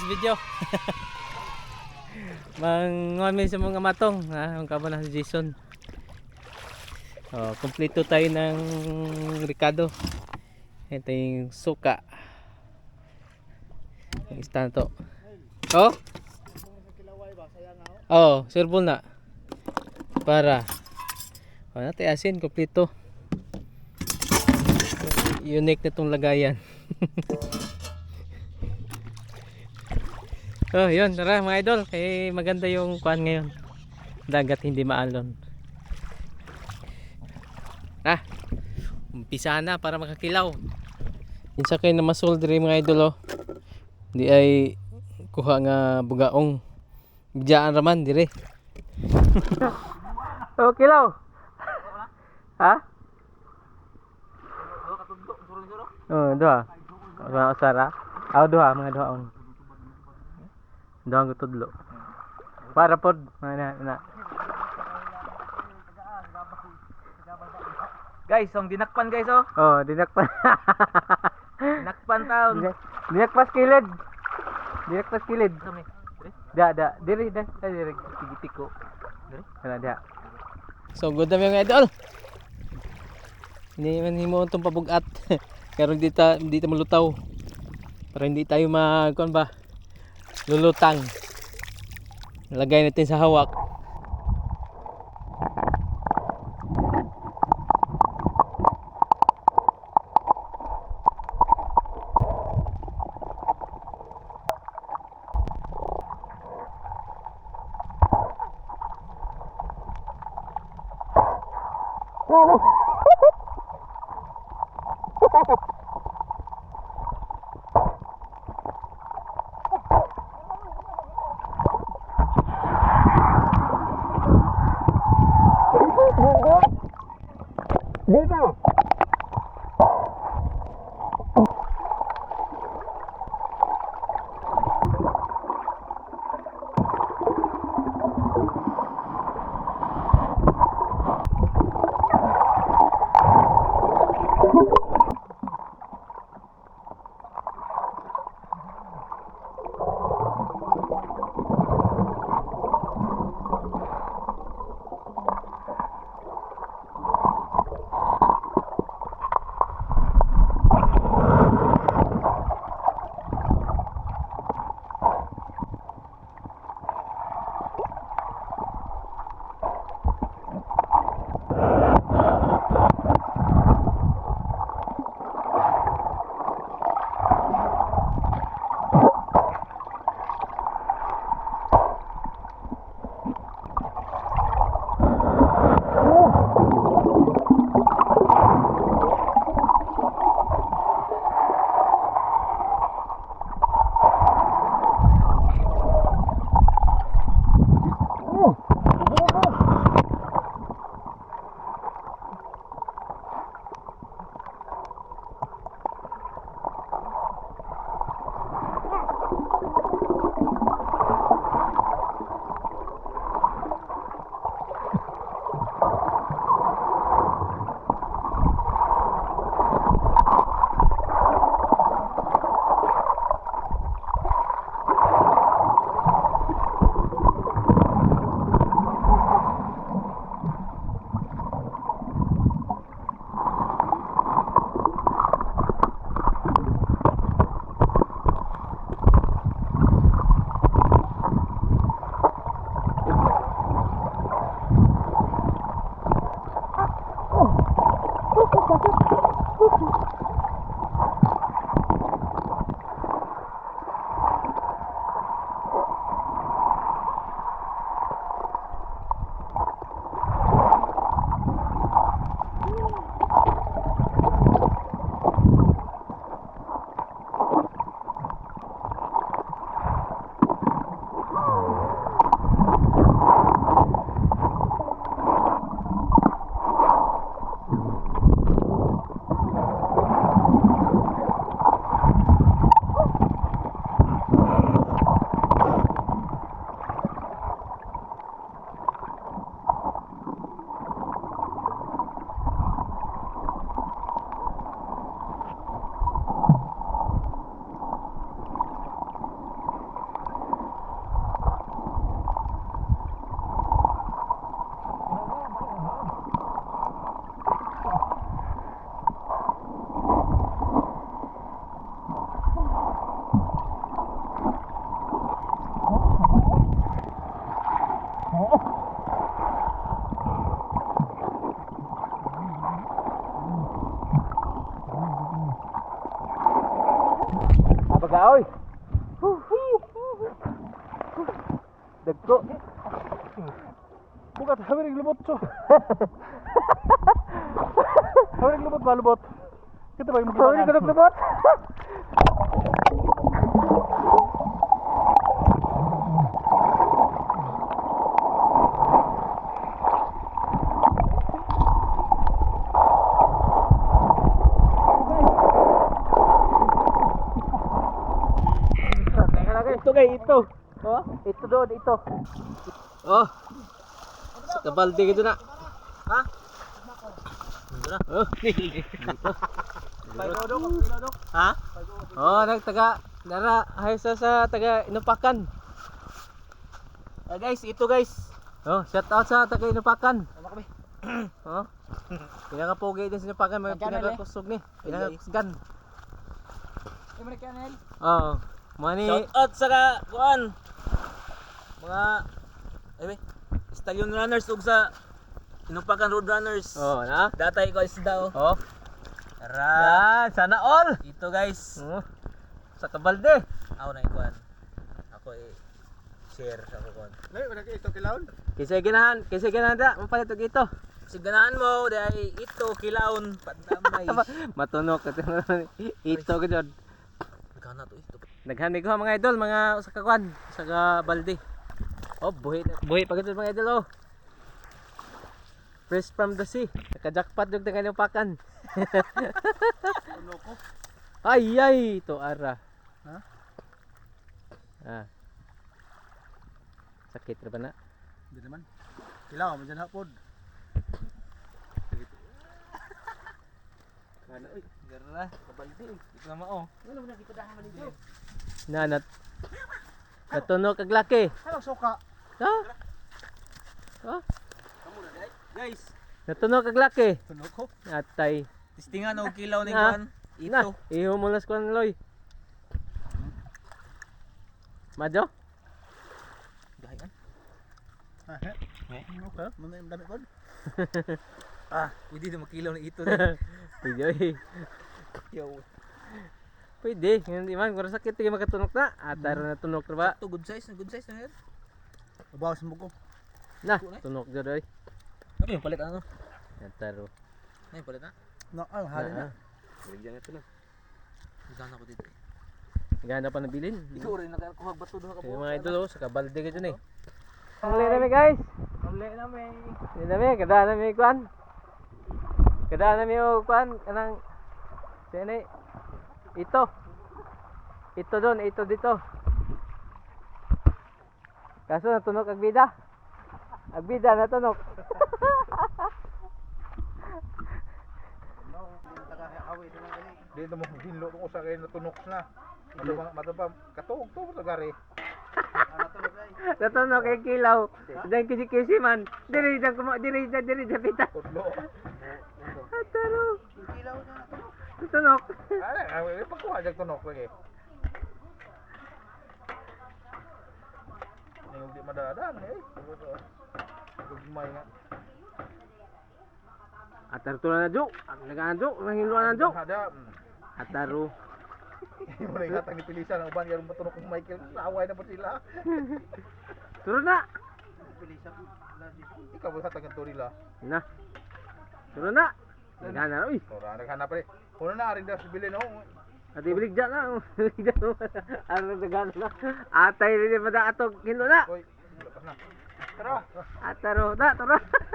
this video. Manguami sa mga matong, ha, ang kaba na si Jason. Oh, kompleto tayo ng Ricardo. Ito yung suka. Yung stand to. Oh? Oh, sirbol na. Para. Oh, natin asin, kompleto. Unique na itong lagayan. oh, yun. Tara mga idol. Kaya maganda yung kuan ngayon. Dagat hindi maalon. Ah, umpisa na para makakilaw. Insa kayo na masol diri mga idol oh. Di ay kuha nga bugaong. Biyaan raman dire. oh, kilaw. ha? Oh, duha. Mga usara. Aw duha, mga duha Duha ang tudlo. Para pod, na, na. Guys, ang dinakpan guys oh. Oh, dinakpan. Dinakpan taon. Dinak- dinakpas kilid. Dinakpas kilid. Kami. Da, da, diri, da, da, diri, tigitiko. Diri, kana da. So, good na mga idol. Hindi man himo itong pabugat. Ta, hindi ta malutaw. Para hindi tayo mag, kuan ba, lulutang. Lagay natin sa hawak. Oh. Never. Abaga, oy! Dagko! Bukat, hawirig lubot so! hawirig lubot ba lubot? Kita ba yung lubot? Hawirig lubot? Ito. Oh, ito doon, ito. Oh. Sa kabalde gitu na. Ha? Ito na. Oh, dito. Ha? Oh, nagtaga nara hay sa sa taga Inupakan. Ah, guys, ito guys. Oh, shout out sa taga Inupakan. oh. Pinaka-pogi din sa Inupakan, may pinaka-kusog ni. Pinaka-kusgan. Oo. Mani Shout out sa ka, kuan. Mga ay Stallion runners ug sa Inupakan Road Runners. Oh, na. Datay ko isda oh. Oh. Tara. Sana all. Ito guys. Oh. Sa kabalde. Ako na ikuan. Ako i share sa ko kuan. Lay, wala kayo ito kilaon? Kisay ginahan, kisay ginahan da, mapalit og ito. Kasi ganahan mo dahil ito kilaon pandamay. Matunok ito. ito gud. Kana to ito. Naghanig ko mga idol, mga usa ka kwan, usa ka balde. Oh, buhi buhi pa gud mga idol oh. Fresh from the sea. Naka-jackpot jud dengan pakan. ay ay, to ara. Ha? Ah. Sakit ra ba na? Hindi naman. Kilaw, mo dyan hapod. Kana oy, gara kabaldi. Ito na mao. Wala mo na kita dahan man dito. Na nat. Natunog kag laki. Ano, suka? Ha? Ha? Guys, Natunog kag laki. Tunog ko. Atay. tistingan og kilaw ni kuan. Na, Ito. iho mo las kuan loy. Majo? Gayan. Ah, he? Okay, muna yung dami ko. Ah, pwede na makilaw ni ito. Pwede oy. Yo. Pwede. Hindi man kung sakit tingin makatunok na. Ataro na tunok ra ba? To good size, na good size na yan. Bawas mo ko. Na, tunok jud oy. Ano yung palit ano? Ataro. Ano yung palit na? No, ang hali na. Bigyan na tunok. Gana ko dito. Gana pa nabilin. Ikaw rin nakakuha ba to duha ka Yung mga idol oh, sa kabalde ka dyan eh. Muli na mi guys. Muli na may. Muli na mi, kada na mi kuan. Kada na mi o kuan kanang sini. Ito. Ito doon, ito dito. Kaso natunog ang bida. Ang bida natunog. Dito mo hinlo kung usa kayo natunog na. Mataba, mataba, katog to sa gari. natunog kay kilaw. Dan kisi-kisi man. Diri dan kuma diri dan diri dan pita. Tudlo. Ataro. Tunog. Ay, ay, pagkuha dyan tunok lagi. Yung di madadaan eh. Gugmay nga. Ataro to na jo. Ang nagaan jo, mahiluan na jo. Hada. Mm. Ataro. Yung mga ingatang ni Pilisan, ang uban yung matunok ng Michael, naaway na po sila. Turo na. Ikaw ba sa tagang to nila? Na. Turo na. Nagana na. Uy. Tora, naghanap pa rin. Una na, rin daw si Bilin, oh. At ibilig dyan na. Ibilig dyan na. Ano nagana na. Atay rin pa da atog. Kino na. Uy, lakas na. Tara! Ataro na. Turo.